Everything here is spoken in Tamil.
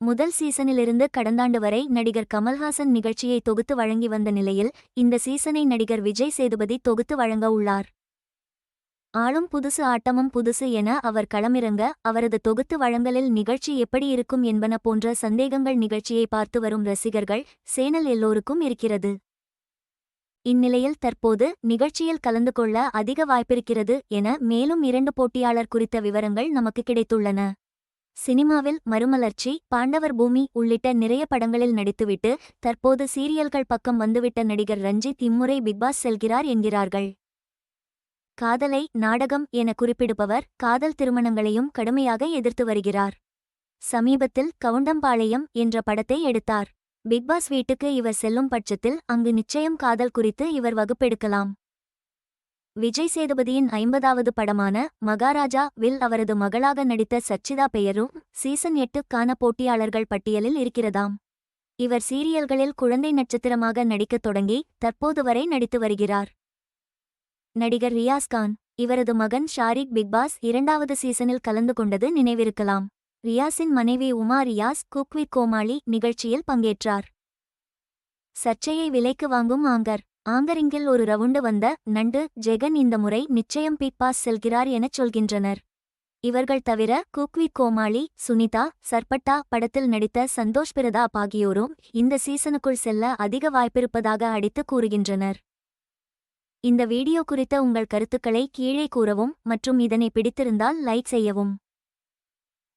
முதல் சீசனிலிருந்து கடந்தாண்டு வரை நடிகர் கமல்ஹாசன் நிகழ்ச்சியை தொகுத்து வழங்கி வந்த நிலையில் இந்த சீசனை நடிகர் விஜய் சேதுபதி தொகுத்து வழங்க உள்ளார். ஆளும் புதுசு ஆட்டமும் புதுசு என அவர் களமிறங்க அவரது தொகுத்து வழங்கலில் நிகழ்ச்சி எப்படி இருக்கும் என்பன போன்ற சந்தேகங்கள் நிகழ்ச்சியை பார்த்து வரும் ரசிகர்கள் சேனல் எல்லோருக்கும் இருக்கிறது. இந்நிலையில் தற்போது நிகழ்ச்சியில் கலந்து கொள்ள அதிக வாய்ப்பிருக்கிறது என மேலும் இரண்டு போட்டியாளர் குறித்த விவரங்கள் நமக்கு கிடைத்துள்ளன. சினிமாவில் மறுமலர்ச்சி பாண்டவர் பூமி உள்ளிட்ட நிறைய படங்களில் நடித்துவிட்டு தற்போது சீரியல்கள் பக்கம் வந்துவிட்ட நடிகர் ரஞ்சித் இம்முறை பிக்பாஸ் செல்கிறார் என்கிறார்கள். காதலை நாடகம் என குறிப்பிடுபவர் காதல் திருமணங்களையும் கடுமையாக எதிர்த்து வருகிறார். சமீபத்தில் கவுண்டம்பாளையம் என்ற படத்தை எடுத்தார். பிக்பாஸ் வீட்டுக்கு இவர் செல்லும் பட்சத்தில் அங்கு நிச்சயம் காதல் குறித்து இவர் வகுப்பெடுக்கலாம். விஜய் சேதுபதியின் ஐம்பதாவது படமான மகாராஜா வில் அவரது மகளாக நடித்த சச்சிதா பெயரும் சீசன் எட்டுக்கான போட்டியாளர்கள் பட்டியலில் இருக்கிறதாம். இவர் சீரியல்களில் குழந்தை நட்சத்திரமாக நடிக்கத் தொடங்கி தற்போது வரை நடித்து வருகிறார். நடிகர் ரியாஸ் கான் இவரது மகன் ஷாரிக் பிக்பாஸ் இரண்டாவது சீசனில் கலந்து கொண்டது நினைவிருக்கலாம். ரியாஸின் மனைவி உமா ரியாஸ் குக்வி கோமாளி நிகழ்ச்சியில் பங்கேற்றார். சர்ச்சையை விலைக்கு வாங்கும் ஆங்கர் ஆங்கரிங்கில் ஒரு ரவுண்டு வந்த நண்டு ஜெகன் இந்த முறை நிச்சயம் பீட் பாஸ் செல்கிறார் எனச் சொல்கின்றனர். இவர்கள் தவிர குக்வி கோமாளி சுனிதா சர்பட்டா படத்தில் நடித்த சந்தோஷ் பிரதாப் ஆகியோரும் இந்த சீசனுக்குள் செல்ல அதிக வாய்ப்பிருப்பதாக அடித்து கூறுகின்றனர். இந்த வீடியோ குறித்த உங்கள் கருத்துக்களை கீழே கூறவும் மற்றும் இதனை பிடித்திருந்தால் லைக் செய்யவும்.